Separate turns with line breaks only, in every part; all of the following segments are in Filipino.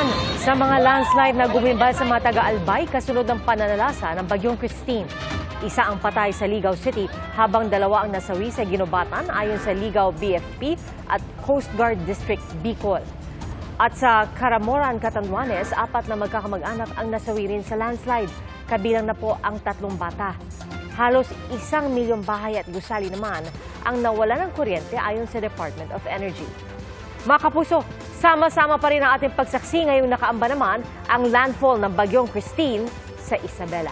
Yan sa mga landslide na gumimbal sa mga taga-Albay kasunod ng pananalasa ng Bagyong Christine. Isa ang patay sa Ligaw City habang dalawa ang nasawi sa Ginobatan ayon sa Ligaw BFP at Coast Guard District Bicol. At sa Caramoran, Catanduanes, apat na magkakamag-anak ang nasawi rin sa landslide. Kabilang na po ang tatlong bata. Halos isang milyong bahay at gusali naman ang nawala ng kuryente ayon sa Department of Energy. Mga kapuso, sama-sama pa rin ang ating pagsaksi ngayong nakaamba naman ang landfall ng Bagyong Christine sa Isabela.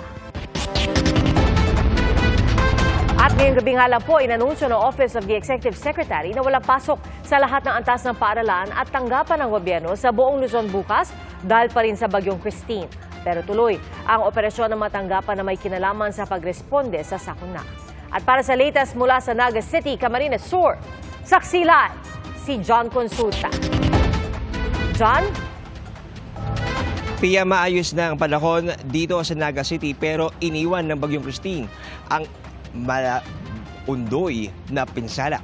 At ngayong gabi nga lang po, inanunsyo ng Office of the Executive Secretary na walang pasok sa lahat ng antas ng paaralan at tanggapan ng gobyerno sa buong Luzon bukas dahil pa rin sa Bagyong Christine. Pero tuloy ang operasyon ng mga tanggapan na may kinalaman sa pagresponde sa sakuna. At para sa latest mula sa Naga City, Camarines Sur, saksilan si John Consulta. John?
Pia maayos na ang panahon dito sa Naga City pero iniwan ng Bagyong Christine ang mala na pinsala.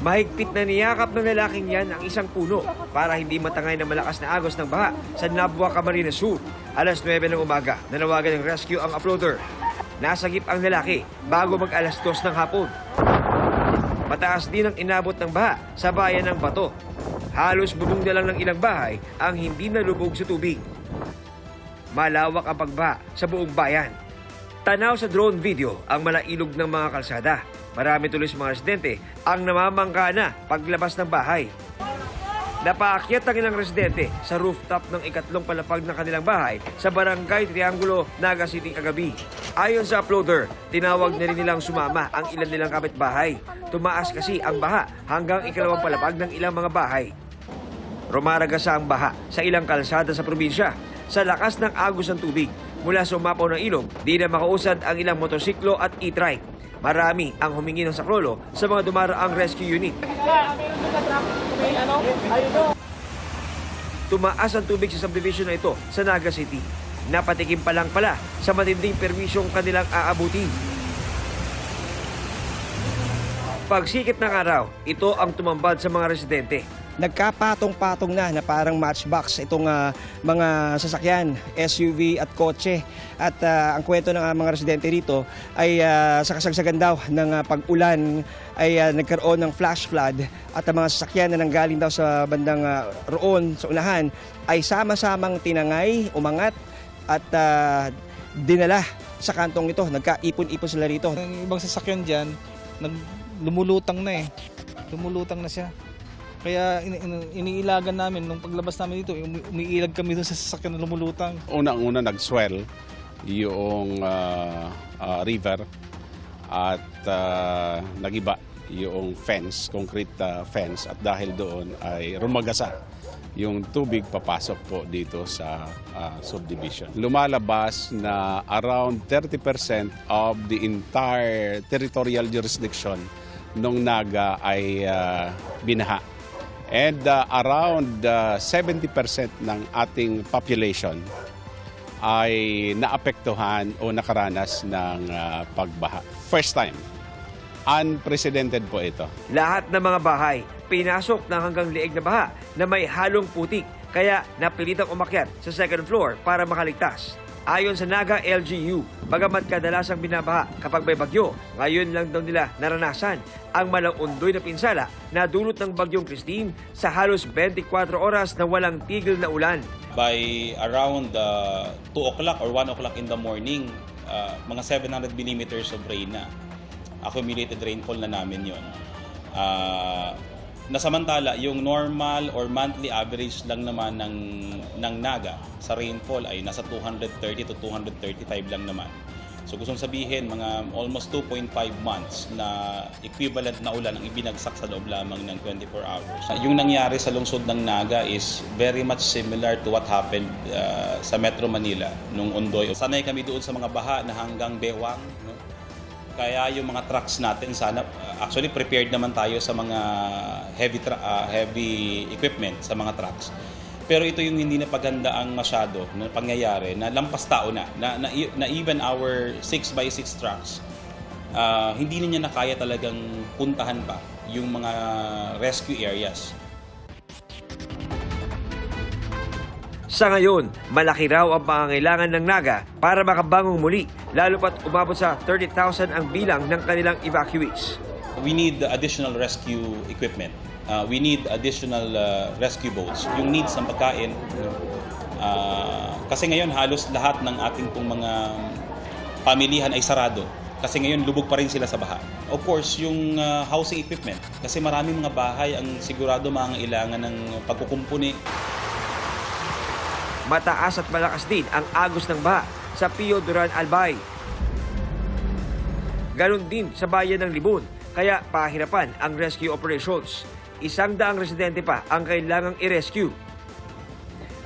Mahigpit na niyakap ng lalaking yan ang isang puno para hindi matangay ng malakas na agos ng baha sa Nabua, Camarines Sur. Alas 9 ng umaga, nanawagan ng rescue ang uploader. Nasagip ang lalaki bago mag alas 2 ng hapon. Mataas din ang inabot ng baha sa bayan ng Bato. Halos bubong na lang ng ilang bahay ang hindi nalubog sa tubig. Malawak ang pagbaha sa buong bayan. Tanaw sa drone video ang malailog ng mga kalsada. Marami tuloy sa mga residente ang namamangka na paglabas ng bahay. Napaakyat ang ilang residente sa rooftop ng ikatlong palapag ng kanilang bahay sa Barangay Triangulo, Naga City kagabi. Ayon sa uploader, tinawag na rin nilang sumama ang ilan nilang kapitbahay. Tumaas kasi ang baha hanggang ikalawang palapag ng ilang mga bahay. Rumaragasa ang baha sa ilang kalsada sa probinsya sa lakas ng agos ng tubig. Mula sa umapaw ng ilog, di na makausad ang ilang motorsiklo at e-trike. Marami ang humingi ng saklolo sa mga dumaraang rescue unit. Tumaas ang tubig sa subdivision na ito sa Naga City. Napatikim pa lang pala sa matinding permisyong kanilang aabutin. Pagsikip ng araw, ito ang tumambad sa mga residente. Nagkapatong-patong na na parang matchbox itong ah, mga sasakyan, SUV at kotse. At ah, ang kwento ng ah, mga residente rito ay ah, sa kasagsagan daw ng ah, pag-ulan ay ah, nagkaroon ng flash flood at ang mga sasakyan na nanggaling daw sa bandang ah, roon sa unahan ay sama-samang tinangay, umangat at ah, dinala sa kantong ito. Nagkaipon-ipon sila rito.
Ang ibang sasakyan dyan, nag, lumulutang na eh. Lumulutang na siya. Kaya ini- ini- iniilagan namin, nung paglabas namin dito, umi- umiilag kami dun sa sasakyan na lumulutang.
unang-una nag-swell yung ah, ah, river at ah, nagiba yung fence, concrete ah, fence at dahil doon ay rumagasa yung tubig papasok po dito sa ah, subdivision. Lumalabas na around 30% of the entire territorial jurisdiction ng Naga ay ah, binaha. And ah, around ah, 70% ng ating population ay naapektuhan o nakaranas ng ah, pagbaha. First time. Unprecedented po ito.
Lahat ng mga bahay, pinasok ng hanggang liig na baha na may halong putik. Kaya napilitang umakyat sa second floor para makaligtas. Ayon sa Naga LGU, bagamat kadalasang binabaha kapag may bagyo, ngayon lang daw nila naranasan ang malaundoy na pinsala na dulot ng bagyong Christine sa halos 24 oras na walang tigil na ulan.
by around uh, 2 o'clock or 1 o'clock in the morning, uh, mga 700 millimeters of rain na. Accumulated rainfall na namin yon. Uh, nasamantala, yung normal or monthly average lang naman ng, ng Naga sa rainfall ay nasa 230 to 235 lang naman. So gusto sabihin, mga almost 2.5 months na equivalent na ulan ang ibinagsak sa loob lamang ng 24 hours. Yung nangyari sa lungsod ng Naga is very much similar to what happened uh, sa Metro Manila nung Ondoy. Sanay kami doon sa mga baha na hanggang bewang. No? Kaya yung mga trucks natin sana actually prepared naman tayo sa mga heavy tra- ah, heavy equipment sa mga trucks. Pero ito yung hindi napaganda ang masyado na pangyayari na lampas tao na na, na, na even our 6 by 6 trucks ah, hindi na niya na kaya talagang puntahan pa yung mga rescue areas.
Sa ngayon, malaki raw ang pangangailangan ng Naga para makabangong muli, lalo pat umabot sa 30,000 ang bilang ng kanilang evacuees.
We need additional rescue equipment. Uh, we need additional uh, rescue boats. Yung needs ng pagkain. uh, kasi ngayon halos lahat ng ating pong mga pamilihan ay sarado. Kasi ngayon lubog pa rin sila sa baha. Of course, yung uh, housing equipment. Kasi maraming mga bahay ang sigurado mangailangan ng pagkukumpuni.
Mataas at malakas din ang agos ng baha sa Pio Duran Albay. Ganon din sa bayan ng Libon, kaya pahirapan ang rescue operations. Isang daang residente pa ang kailangang i-rescue.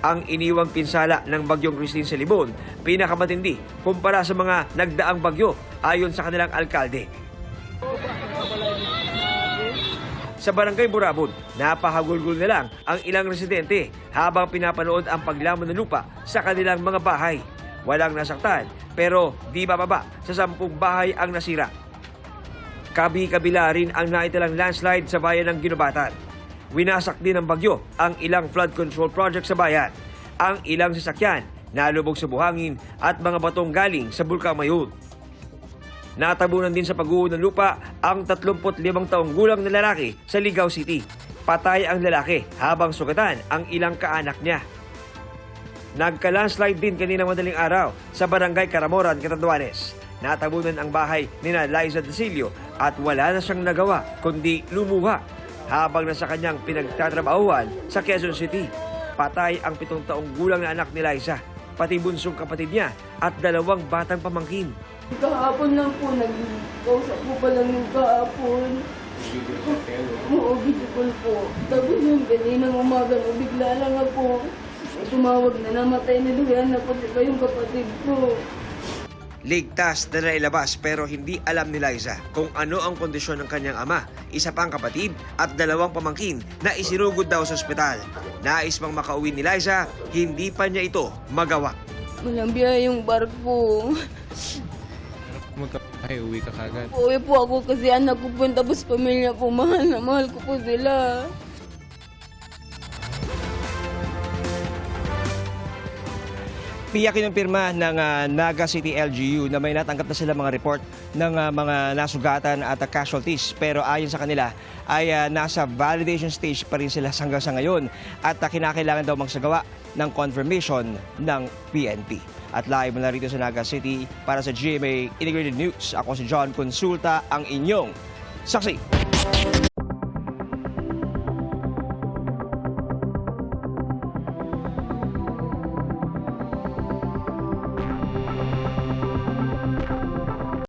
Ang iniwang pinsala ng bagyong Christine sa Libon, pinakamatindi kumpara sa mga nagdaang bagyo ayon sa kanilang alkalde. Sa barangay Burabon, napahagulgul na lang ang ilang residente habang pinapanood ang paglamon ng lupa sa kanilang mga bahay. Walang nasaktan pero di bababa sa sampung bahay ang nasira. Kabi-kabila rin ang naitalang landslide sa bayan ng Ginubatan. Winasak din ng bagyo ang ilang flood control project sa bayan. Ang ilang sasakyan nalubog sa buhangin at mga batong galing sa Bulkang Mayun. Natabunan din sa pag ng lupa ang 35 taong gulang na lalaki sa Ligaw City. Patay ang lalaki habang sugatan ang ilang kaanak niya. Nagka-landslide din kanina madaling araw sa barangay Karamoran, Catanduanes. Natabunan ang bahay ni na Liza Desilio at wala na siyang nagawa kundi lumuha habang nasa kanyang pinagtatrabahuan sa Quezon City. Patay ang pitong taong gulang na anak ni Liza, pati bunsong kapatid niya at dalawang batang pamangkin.
Kahapon lang po, nag-kausap po pa lang yung kahapon. Oo, video call po. Tapos yung kaninang umaga, no, bigla lang ako. Tumawag na namatay na duyan na pati ba yung kapatid ko.
Ligtas na nailabas pero hindi alam ni Liza kung ano ang kondisyon ng kanyang ama, isa pang kapatid at dalawang pamangkin na isinugod daw sa ospital. Nais mang makauwi ni Liza, hindi pa niya ito magawa.
Walang yung barko.
Magkapahay, uwi ka kagad.
Uwi po ako kasi anak ko po, tapos pamilya po, mahal na mahal ko po sila.
Piyak kinumpirma ng ah, Naga City LGU na may natanggap na sila mga report ng ah, mga nasugatan at ah, casualties. Pero ayon sa kanila ay ah, nasa validation stage pa rin sila hanggang sa ngayon at ah, kinakailangan daw magsagawa ng confirmation ng PNP. At live na rito sa Naga City para sa GMA Integrated News. Ako si John Consulta, ang inyong saksi.